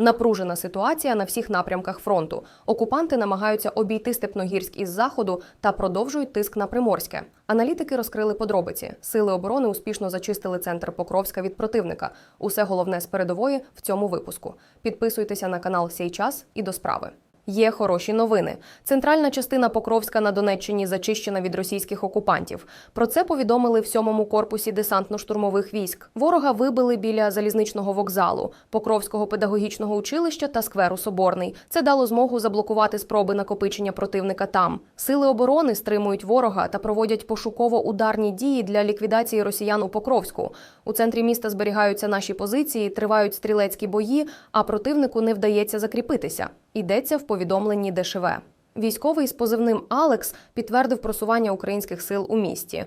Напружена ситуація на всіх напрямках фронту. Окупанти намагаються обійти Степногірськ із заходу та продовжують тиск на Приморське. Аналітики розкрили подробиці. Сили оборони успішно зачистили центр Покровська від противника. Усе головне з передової в цьому випуску. Підписуйтеся на канал Сей час і до справи. Є хороші новини. Центральна частина Покровська на Донеччині зачищена від російських окупантів. Про це повідомили в сьомому корпусі десантно-штурмових військ. Ворога вибили біля залізничного вокзалу, Покровського педагогічного училища та скверу Соборний. Це дало змогу заблокувати спроби накопичення противника там. Сили оборони стримують ворога та проводять пошуково-ударні дії для ліквідації росіян у Покровську. У центрі міста зберігаються наші позиції, тривають стрілецькі бої, а противнику не вдається закріпитися. Йдеться в повідомленні ДШВ. Військовий з позивним Алекс підтвердив просування українських сил у місті.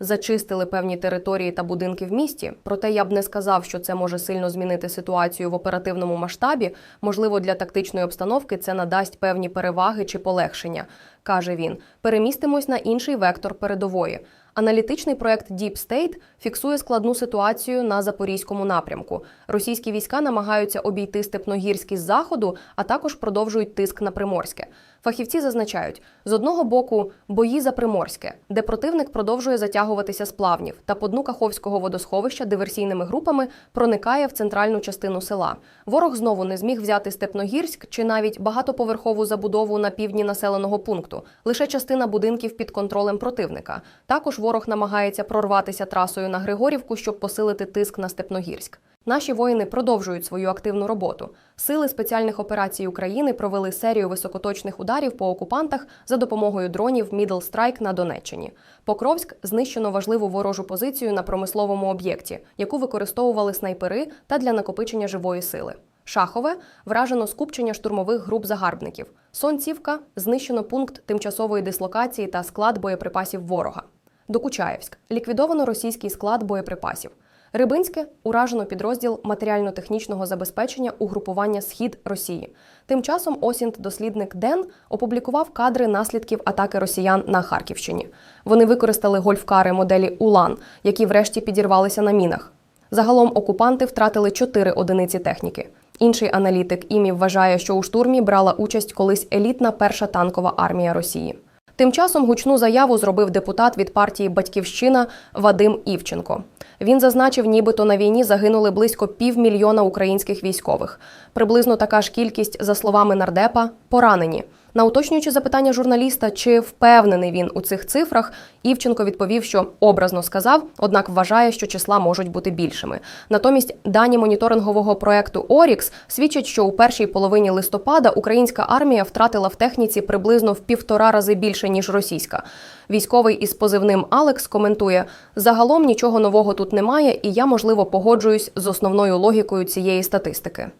Зачистили певні території та будинки в місті. Проте я б не сказав, що це може сильно змінити ситуацію в оперативному масштабі. Можливо, для тактичної обстановки це надасть певні переваги чи полегшення, каже він. Перемістимось на інший вектор передової. Аналітичний проект Deep State фіксує складну ситуацію на запорізькому напрямку. Російські війська намагаються обійти Степногірський з заходу, а також продовжують тиск на Приморське. Фахівці зазначають, з одного боку бої за Приморське, де противник продовжує затягуватися з плавнів та по дну Каховського водосховища диверсійними групами проникає в центральну частину села. Ворог знову не зміг взяти Степногірськ чи навіть багатоповерхову забудову на півдні населеного пункту. Лише частина будинків під контролем противника. Також ворог намагається прорватися трасою на Григорівку, щоб посилити тиск на Степногірськ. Наші воїни продовжують свою активну роботу. Сили спеціальних операцій України провели серію високоточних ударів по окупантах за допомогою дронів Middle Strike на Донеччині. Покровськ знищено важливу ворожу позицію на промисловому об'єкті, яку використовували снайпери та для накопичення живої сили. Шахове вражено скупчення штурмових груп загарбників. Сонцівка знищено пункт тимчасової дислокації та склад боєприпасів ворога. Докучаєвськ ліквідовано російський склад боєприпасів. Рибинське уражено підрозділ матеріально-технічного забезпечення угрупування Схід Росії. Тим часом Осінт-дослідник Ден опублікував кадри наслідків атаки росіян на Харківщині. Вони використали гольфкари моделі Улан, які врешті підірвалися на мінах. Загалом окупанти втратили чотири одиниці техніки. Інший аналітик імі вважає, що у штурмі брала участь колись елітна перша танкова армія Росії. Тим часом гучну заяву зробив депутат від партії Батьківщина Вадим Івченко. Він зазначив, нібито на війні загинули близько півмільйона українських військових. Приблизно така ж кількість, за словами нардепа, поранені. На уточнюючи запитання журналіста, чи впевнений він у цих цифрах, Івченко відповів, що образно сказав, однак вважає, що числа можуть бути більшими. Натомість дані моніторингового проекту Орікс свідчать, що у першій половині листопада українська армія втратила в техніці приблизно в півтора рази більше ніж російська. Військовий із позивним Алекс коментує: загалом нічого нового тут немає, і я можливо погоджуюсь з основною логікою цієї статистики.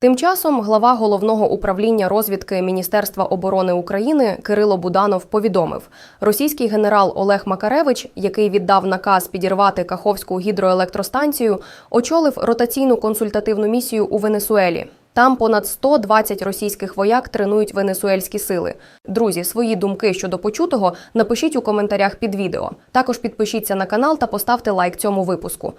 Тим часом глава головного управління розвідки Міністерства оборони України Кирило Буданов повідомив, російський генерал Олег Макаревич, який віддав наказ підірвати Каховську гідроелектростанцію, очолив ротаційну консультативну місію у Венесуелі. Там понад 120 російських вояк тренують венесуельські сили. Друзі, свої думки щодо почутого напишіть у коментарях під відео. Також підпишіться на канал та поставте лайк цьому випуску.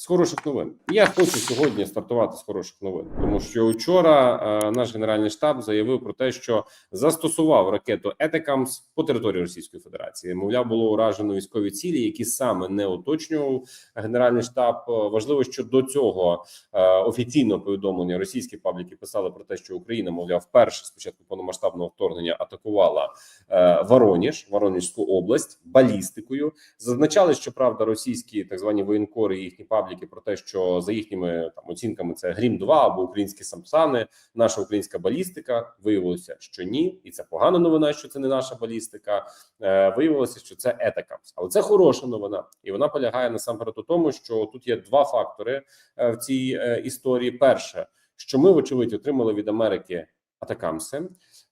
З хороших новин я хочу сьогодні стартувати з хороших новин, тому що вчора е, наш генеральний штаб заявив про те, що застосував ракету Етекамс по території Російської Федерації. Мовляв, було уражено військові цілі, які саме не уточнював генеральний штаб. Важливо, що до цього е, офіційного повідомлення російські пабліки писали про те, що Україна, мовляв, вперше спочатку повномасштабного вторгнення атакувала е, Вороніж, Воронежську область балістикою. Зазначали, що правда, російські так звані воєнкори, і їхні пабліки про те, що за їхніми там оцінками це Грім 2 або українські самсани, наша українська балістика. Виявилося, що ні, і це погана новина, що це не наша балістика. Е, виявилося, що це етакамс. Але це хороша новина, і вона полягає насамперед у тому, що тут є два фактори е, в цій е, історії. Перше, що ми, вочевидь, отримали від Америки атакамси.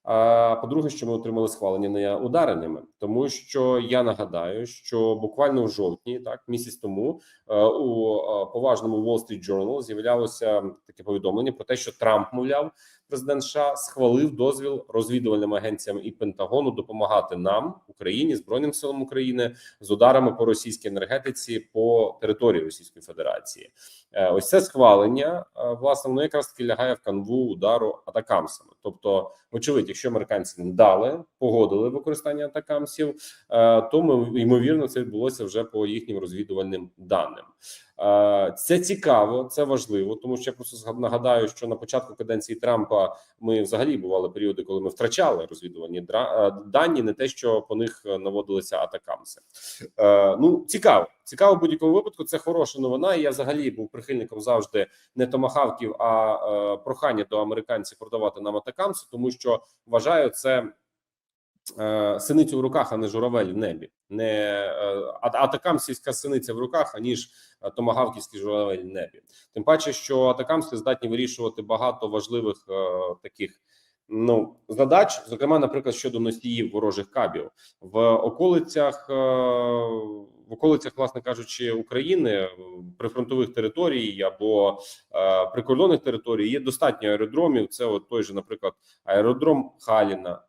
А по-друге, що ми отримали схвалення не удареннями, тому що я нагадаю, що буквально в жовтні, так місяць тому, е, у е, поважному Wall Street Journal з'являлося таке повідомлення про те, що Трамп, мовляв, президент США схвалив дозвіл розвідувальним агенціям і Пентагону допомагати нам, Україні, збройним силам України з ударами по російській енергетиці по території Російської Федерації. Е, Ось це схвалення е, власне воно якраз таки лягає в канву удару атакамсами. Тобто, очевидь, якщо американці не дали, погодили використання атакамсів, е, то ми ймовірно це відбулося вже по їхнім розвідувальним даним. Це цікаво, це важливо, тому що я просто нагадаю, що на початку каденції Трампа ми взагалі бували періоди, коли ми втрачали е, дані, не те, що по них е, наводилися атакамси. Е, Ну цікаво, цікаво в будь-якому випадку. Це хороша новина. І я взагалі був прихильником завжди не томахавків, а е, прохання до американців продавати нам атакамси, тому що вважаю це. Е, Синицю в руках, а не журавель в небі, не е, а- атакамсівська синиця в руках, аніж е, томагавківський журавель в небі. Тим паче, що атакамси здатні вирішувати багато важливих таких ну задач, зокрема, наприклад, щодо носіїв ворожих кабів в околицях. В околицях, власне кажучи, України прифронтових територій або прикордонних територій є достатньо аеродромів. Це от той же, наприклад, аеродром Халіна,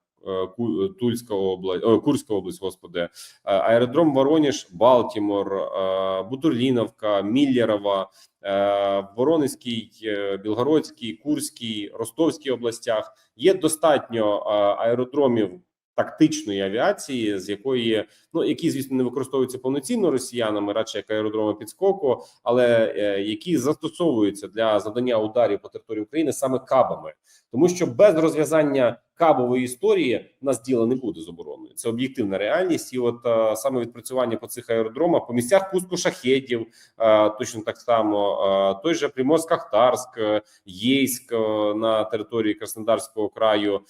Тульська область, Курська область, господи, е, аеродром Вороніж, Балтімор, е, Бутурліновка, Міллєрова, е, Воронезький, е, Білгородський, Курський, Ростовській областях. Є достатньо е, аеродромів тактичної авіації, з якої ну які звісно не використовуються повноцінно росіянами, радше як аеродроми підскоку, але е, які застосовуються для завдання ударів по території України саме кабами, тому що без розв'язання кабової історії в нас діла не буде з обороною. Це об'єктивна реальність, і от е, саме відпрацювання по цих аеродромах, по місцях пуску шахетів, е, точно так само е, той же Приморськ-Ахтарськ, е, Єйськ на території Краснодарського краю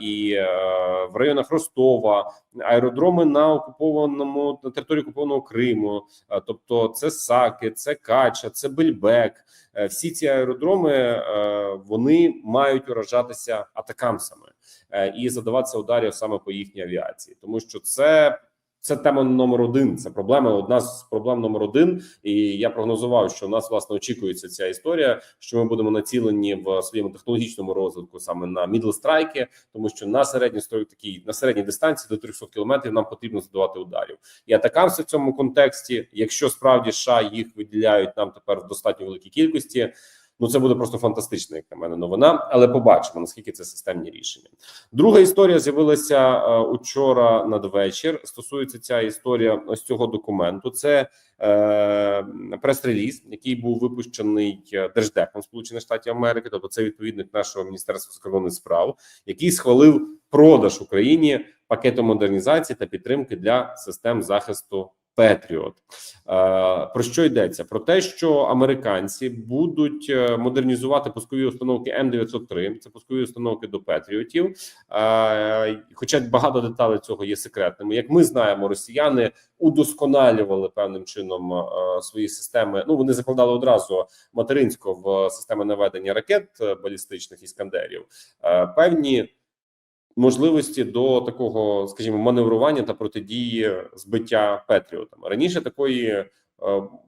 і в районах Ростова, аеродроми на окупованому на території окупованого Криму, тобто це Саки, це Кача, це Бельбек. Е, Всі ці аеродроми е, вони мають уражатися атакамсами е, і задаватися ударів саме по їхній авіації, тому що це. Це тема номер один. Це проблема. Одна з проблем номер один. І я прогнозував, що в нас власне очікується ця історія, що ми будемо націлені в своєму технологічному розвитку саме на мідлстрайки, тому що на середній такій на середній дистанції до 300 кілометрів нам потрібно задавати ударів. І атакамси в цьому контексті, якщо справді США їх виділяють нам тепер в достатньо великій кількості. Ну, це буде просто фантастична, як на мене, новина, але побачимо наскільки це системні рішення. Друга історія з'явилася е, учора надвечір. Стосується ця історія ось цього документу. Це е, прес-реліз, який був випущений е, держдепом Сполучених Штатів Америки, тобто це відповідник нашого міністерства закордонних справ, який схвалив продаж Україні пакету модернізації та підтримки для систем захисту. Петріот Е, про що йдеться? Про те, що американці будуть е, модернізувати пускові установки М 903 Це пускові установки до Петріотів. Е, Хоча багато деталей цього є секретними. Як ми знаємо, росіяни удосконалювали певним чином свої системи. Ну вони закладали одразу материнсько в системи наведення ракет балістичних іскандерів. Певні можливості до такого, скажімо, маневрування та протидії збиття Петріотами. Раніше такої е,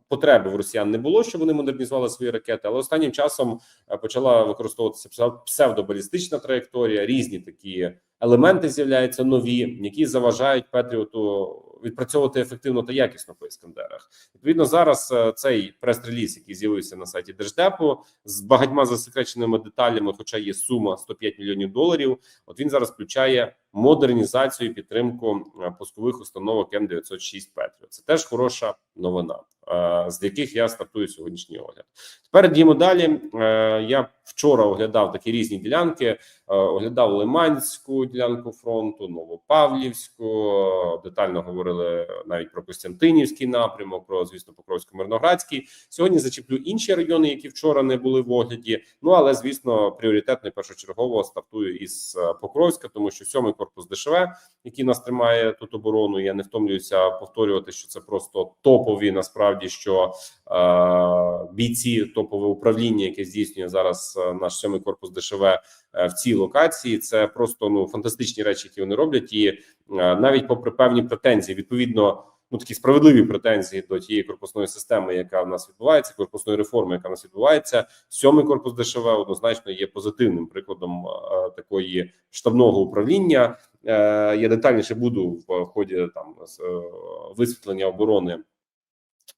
потреби в росіян не було, щоб вони модернізували свої ракети, але останнім часом е, почала використовуватися псев- псевдобалістична траєкторія, різні такі елементи з'являються нові, які заважають Петріоту відпрацьовувати ефективно та якісно по іскандерах. Відповідно, зараз е, цей прес-реліз, який з'явився на сайті Держдепу, з багатьма засекреченими деталями, хоча є сума 105 мільйонів доларів. От він зараз включає модернізацію і підтримку е, пускових установок М906 Петріот. Це теж хороша новина, е, з яких я стартую сьогоднішній огляд. Тепер діємо далі. Е, Я вчора оглядав такі різні ділянки. Оглядав Лиманську ділянку фронту, Новопавлівську. Детально говорили навіть про Костянтинівський напрямок, про звісно Покровсько-Мирноградський. Сьогодні зачеплю інші райони, які вчора не були в огляді. Ну але звісно, пріоритетно першочергово стартую із Покровська, тому що сьомий корпус ДШВ, який нас тримає тут оборону. Я не втомлююся повторювати, що це просто топові. Насправді, що е, бійці топове управління, яке здійснює зараз е, наш сьомий корпус ДШВ е, в цій локації. Це просто ну фантастичні речі, які вони роблять, і е, навіть попри певні претензії, відповідно ну такі справедливі претензії до тієї корпусної системи, яка в нас відбувається, корпусної реформи, яка в нас відбувається. Сьомий корпус ДШВ однозначно є позитивним прикладом е, такої штабного управління. Е, Я детальніше буду в ході там е, висвітлення оборони.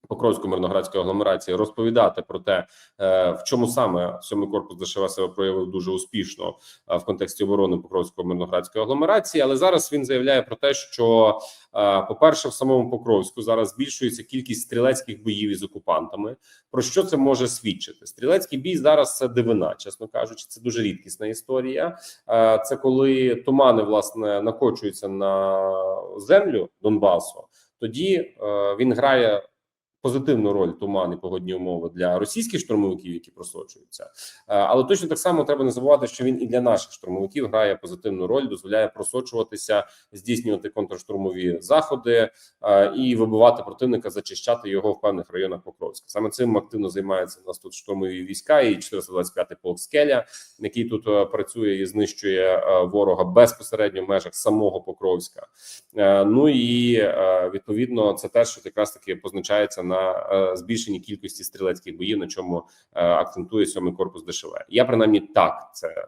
Покровської мирноградської агломерації розповідати про те, е, в чому саме сьомий корпус ДШВ себе проявив дуже успішно е, в контексті оборони Покровської мирноградської агломерації. Але зараз він заявляє про те, що, е, по-перше, в самому Покровську зараз збільшується кількість стрілецьких боїв із окупантами. Про що це може свідчити? Стрілецький бій зараз це дивина, чесно кажучи, це дуже рідкісна історія. Це коли тумани власне накочуються на землю Донбасу. Тоді е, він грає позитивну роль туман і погодні умови для російських штурмовиків, які просочуються. Е, Але точно так само треба не забувати, що він і для наших штурмовиків грає позитивну роль, дозволяє просочуватися, здійснювати контрштурмові заходи е, і вибивати противника, зачищати його в певних районах Покровська. Саме цим активно займається у нас тут штурмові війська і 425-й полк скеля, який тут е, працює і знищує ворога безпосередньо в межах самого Покровська. Ну і відповідно це те, що якраз таки позначається на е, збільшенні кількості стрілецьких боїв, на чому е, акцентує сьомий корпус ДШВ. Я принаймні так це е,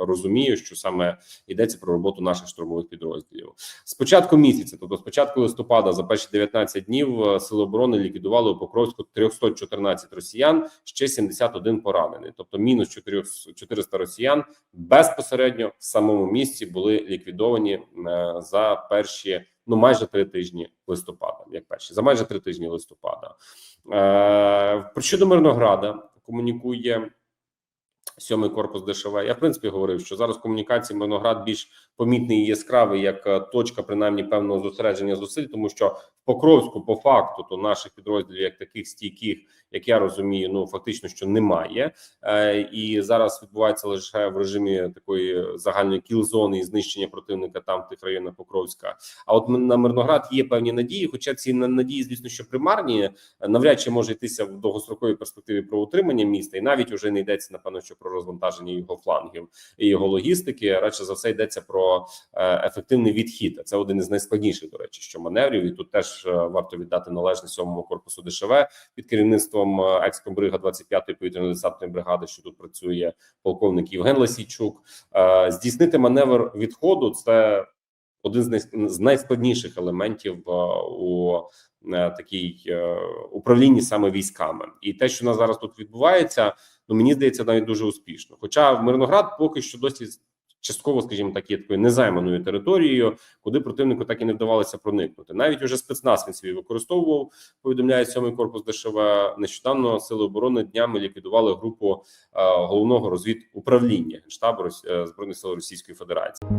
розумію, що саме йдеться про роботу наших штурмових підрозділів. З початку місяця, тобто з початку листопада, за перші 19 днів сили оборони ліквідували у Покровську 314 росіян, ще 71 поранений. Тобто мінус 400 400 росіян безпосередньо в самому місці були ліквідовані за перші ну майже три тижні листопада. Як перші за майже три тижні листопада. Е, Про щодо Мирнограда комунікує. Сьомий корпус ДШВ. Я в принципі говорив, що зараз комунікації Мирноград більш помітний і яскравий як е, точка, принаймні певного зосередження зусиль, тому що в Покровську, по факту, то наших підрозділів, як таких стійких, як я розумію, ну фактично що немає, е, і зараз відбувається лише в режимі такої загальної кіл-зони і знищення противника там в тих районах Покровська. А от на Мирноград є певні надії. Хоча ці на- надії, звісно, що примарні, навряд чи може йтися в довгостроковій перспективі про утримання міста, і навіть уже не йдеться напевно, що про розвантаження його флангів і його логістики. Радше за все йдеться про е, ефективний відхід. Це один із найскладніших, до речі, що маневрів. І тут теж е, варто віддати належне сьомому корпусу ДШВ під керівництвом е, екскомбрига 25-ї повітряно-десантної бригади, що тут працює полковник Євген Ласійчук. Здійснити маневр відходу це один з най- найскладніших елементів у такій управлінні саме військами, і те, що у нас зараз тут відбувається, ну мені здається, навіть дуже успішно. Хоча в Мирноград поки що досі частково, скажімо так, є такою незайманою територією, куди противнику так і не вдавалося проникнути. Навіть уже спецназ він свій використовував. Повідомляє сьомий корпус ДШВ. Нещодавно сили оборони днями ліквідували групу е, головного розвідуправління штабу е, збройних сил Російської Федерації.